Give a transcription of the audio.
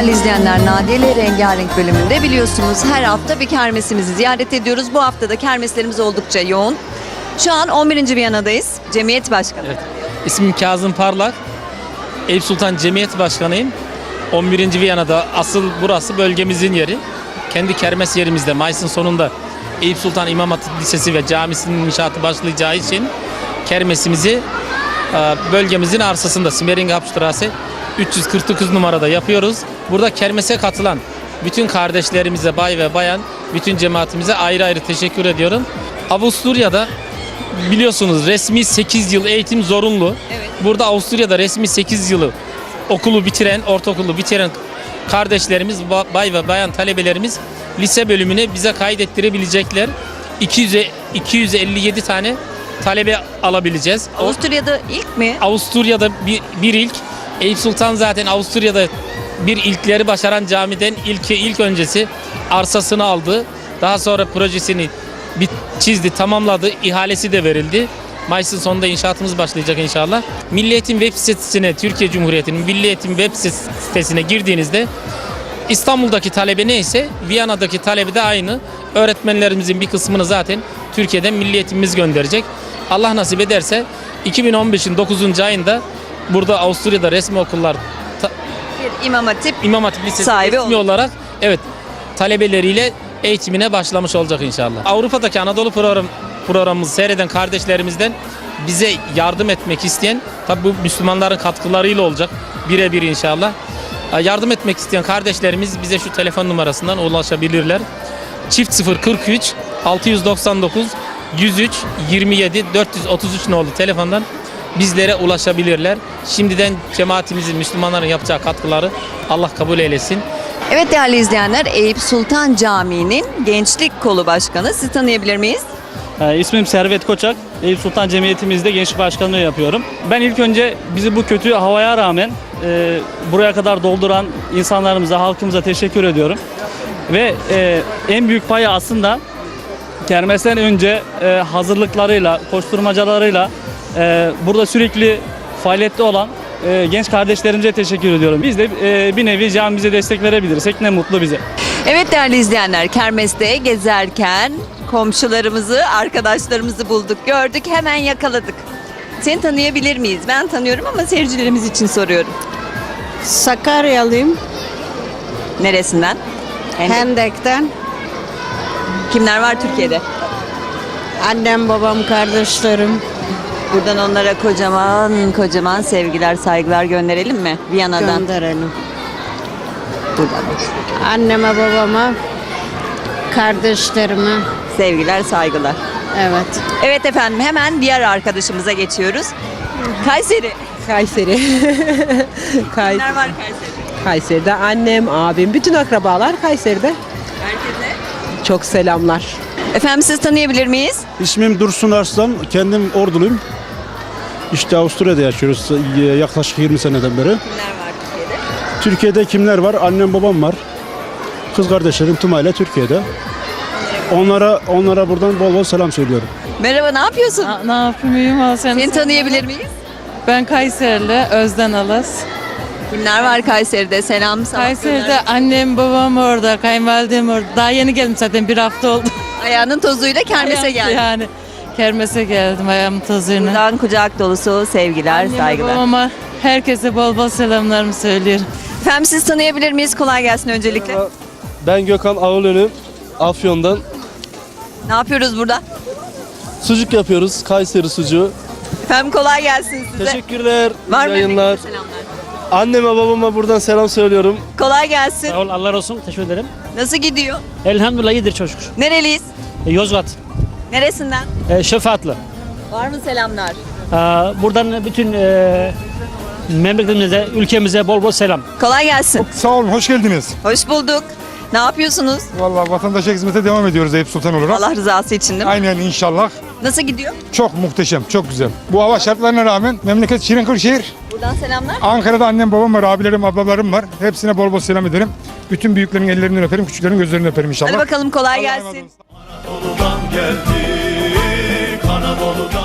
değerli izleyenler Nadile Rengarenk bölümünde biliyorsunuz her hafta bir kermesimizi ziyaret ediyoruz. Bu hafta da kermeslerimiz oldukça yoğun. Şu an 11. Viyana'dayız. Cemiyet Başkanı. Evet. İsmim Kazım Parlak. Eyüp Sultan Cemiyet Başkanıyım. 11. Viyana'da asıl burası bölgemizin yeri. Kendi kermes yerimizde Mayıs'ın sonunda Eyüp Sultan İmam Hatip Lisesi ve camisinin inşaatı başlayacağı için kermesimizi e, bölgemizin arsasında Simering Hauptstraße 349 numarada yapıyoruz. Burada kermese katılan bütün kardeşlerimize, bay ve bayan, bütün cemaatimize ayrı ayrı teşekkür ediyorum. Avusturya'da biliyorsunuz resmi 8 yıl eğitim zorunlu. Evet. Burada Avusturya'da resmi 8 yılı okulu bitiren, ortaokulu bitiren kardeşlerimiz, ba- bay ve bayan talebelerimiz lise bölümüne bize kaydettirebilecekler. 200 257 tane talebe alabileceğiz. Avusturya'da ilk mi? Avusturya'da bir, bir ilk. Eyüp Sultan zaten Avusturya'da bir ilkleri başaran camiden ilki ilk öncesi arsasını aldı. Daha sonra projesini bir çizdi, tamamladı. ihalesi de verildi. Mayıs'ın sonunda inşaatımız başlayacak inşallah. Milli Eğitim web sitesine, Türkiye Cumhuriyeti'nin Milli Eğitim web sitesine girdiğinizde İstanbul'daki talebe neyse Viyana'daki talebe de aynı. Öğretmenlerimizin bir kısmını zaten Türkiye'den milli eğitimimiz gönderecek. Allah nasip ederse 2015'in 9. ayında burada Avusturya'da resmi okullar ta- Bir İmam Hatip. İmam Hatip Lisesi Sahibi resmi oldu. olarak evet talebeleriyle eğitimine başlamış olacak inşallah. Avrupa'daki Anadolu program programımızı seyreden kardeşlerimizden bize yardım etmek isteyen tabi bu Müslümanların katkılarıyla olacak birebir inşallah. Yardım etmek isteyen kardeşlerimiz bize şu telefon numarasından ulaşabilirler. Çift 043 699 103 27 433 nolu telefondan bizlere ulaşabilirler. Şimdiden cemaatimizin Müslümanların yapacağı katkıları Allah kabul eylesin. Evet değerli izleyenler Eyüp Sultan Camii'nin Gençlik Kolu Başkanı. Sizi tanıyabilir miyiz? Ee, ismim Servet Koçak. Eyüp Sultan Cemiyetimizde gençlik başkanlığı yapıyorum. Ben ilk önce bizi bu kötü havaya rağmen e, buraya kadar dolduran insanlarımıza, halkımıza teşekkür ediyorum. Ve e, en büyük payı aslında kermesten önce e, hazırlıklarıyla, koşturmacalarıyla e, burada sürekli faaliyette olan e, genç kardeşlerimize teşekkür ediyorum. Biz de e, bir nevi camimize destek verebilirsek ne mutlu bize. Evet değerli izleyenler kermeste gezerken komşularımızı, arkadaşlarımızı bulduk, gördük, hemen yakaladık. Seni tanıyabilir miyiz? Ben tanıyorum ama seyircilerimiz için soruyorum. Sakaryalıyım. Neresinden? Hendek. Hendek'ten. Kimler var Türkiye'de? Annem, babam, kardeşlerim Buradan onlara kocaman kocaman sevgiler, saygılar gönderelim mi? Viyana'dan. gönderelim. Buradan. Anneme, babama, kardeşlerime. Sevgiler, saygılar. Evet. Evet efendim hemen diğer arkadaşımıza geçiyoruz. Kayseri. Kayseri. Kay Kimler var Kayseri'de? Kayseri'de annem, abim, bütün akrabalar Kayseri'de. Herkese. Çok selamlar. Efendim siz tanıyabilir miyiz? İsmim Dursun Arslan, kendim Orduluyum. İşte Avusturya'da yaşıyoruz e, yaklaşık 20 seneden beri. Kimler var Türkiye'de? Türkiye'de kimler var? Annem babam var. Kız kardeşlerim Tuma Türkiye'de. Onlara onlara buradan bol bol selam söylüyorum. Merhaba ne yapıyorsun? Na- Ne yapayım al sen? Seni tanıyabilir miyiz? Ben Kayserili, Özden Alas. Kimler var Kayseri'de? Selam sana. Kayseri'de annem babam orada, kayınvalidem orada. Daha yeni geldim zaten bir hafta oldu. Ayağının tozuyla kermese geldi. Yani kermese geldim ayağımın tozuyla. Buradan kucak dolusu sevgiler, Anneme, saygılar. babama herkese bol bol selamlarımı söylüyorum. Efendim siz tanıyabilir miyiz? Kolay gelsin öncelikle. Ben Gökhan Ağılönü, Afyon'dan. Ne yapıyoruz burada? Sucuk yapıyoruz, Kayseri sucuğu. Efendim kolay gelsin size. Teşekkürler, iyi Var mı yayınlar. selamlar? Anneme babama buradan selam söylüyorum. Kolay gelsin. Sağ ol Allah olsun teşekkür ederim. Nasıl gidiyor? Elhamdülillah iyidir şükür. Nereliyiz? E, Yozgat, Neresinden? e, Şefaatli. Var mı selamlar? E, buradan bütün e, memleketimize, ülkemize bol bol selam. Kolay gelsin. Sağ olun, hoş geldiniz. Hoş bulduk. Ne yapıyorsunuz? Vallahi vatandaşa hizmete devam ediyoruz Eyüp Sultan olarak. Allah rızası için değil mi? Aynen inşallah. Nasıl gidiyor? Çok muhteşem, çok güzel. Bu hava şartlarına rağmen memleket Şirin Kırşehir. Buradan selamlar. Ankara'da annem babam var, abilerim, ablalarım var. Hepsine bol bol selam ederim. Bütün büyüklerin ellerinden öperim, küçüklerin gözlerinden öperim inşallah. Hadi bakalım kolay Allah razı Anadolu'dan geldik Anadolu'dan